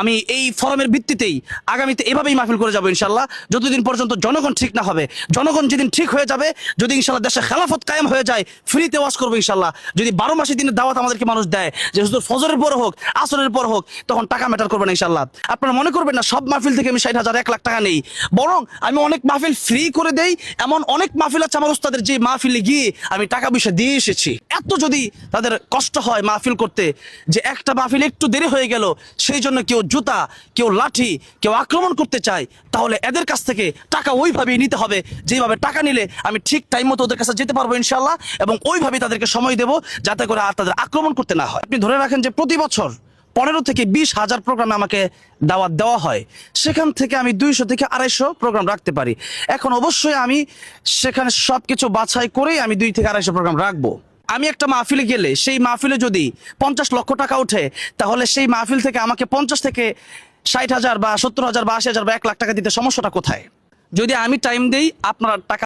আমি এই ফরমের ভিত্তিতেই আগামীতে এভাবেই মাহফিল করে যাব ইনশাল্লাহ যতদিন পর্যন্ত জনগণ ঠিক না হবে, জনগণ যেদিন ঠিক হয়ে যাবে, যদি ইনশাল্লাহ দেশে খেলাফত কায়েম হয়ে যায়, ফ্রিতে ওয়াশ করব ইনশাল্লাহ যদি বারো মাসে দিনের দাওয়াত আমাদেরকে মানুষ দেয়, যে শুধু ফজরের পর হোক, আসরের পর হোক, তখন টাকা ম্যাটার করবে না ইনশাল্লাহ আপনারা মনে করবেন না, সব মাহফিল থেকে আমি ষাট হাজার, এক লাখ টাকা নেই। বরং আমি অনেক মাহফিল ফ্রি করে দেই, এমন অনেক মাহফিল আছে আমার উস্তাদের যে মাহফিলে গিয়ে আমি টাকা পয়সা দিয়ে এসেছি। এত যদি তাদের কষ্ট হয় মাহফিল করতে, যে একটা মাহফিল একটু দেরি হয়ে গেল, সেই জন্য কেউ জুতা, কেউ লাঠি, কেউ আক্রমণ করতে চায়, তাহলে এদের কাছ থেকে টাকা ওইভাবেই নিতে হবে। যেভাবে টাকা নিলে আমি ঠিক টাইম মতো ওদের কাছে যেতে পারব ইনশাল্লাহ এবং ওইভাবেই তাদেরকে সময় দেবো যাতে করে আর তাদের আক্রমণ করতে না হয়। আপনি ধরে রাখেন যে প্রতি বছর পনেরো থেকে বিশ হাজার প্রোগ্রামে আমাকে দাওয়াত দেওয়া হয়। সেখান থেকে আমি দুইশো থেকে আড়াইশো প্রোগ্রাম রাখতে পারি। এখন অবশ্যই আমি সেখানে সব কিছু বাছাই করেই আমি দুই থেকে আড়াইশো প্রোগ্রাম রাখব। আমি একটা মাহফিলে গেলে, সেই মাহফিলে যদি পঞ্চাশ লক্ষ টাকা ওঠে, তাহলে সেই মাহফিল থেকে আমাকে পঞ্চাশ থেকে ষাট হাজার বা সত্তর হাজার বা আশি হাজার বা এক লাখ টাকা দিতে সমস্যাটা কোথায়? যদি আমি টাইম দেই, আপনারা টাকা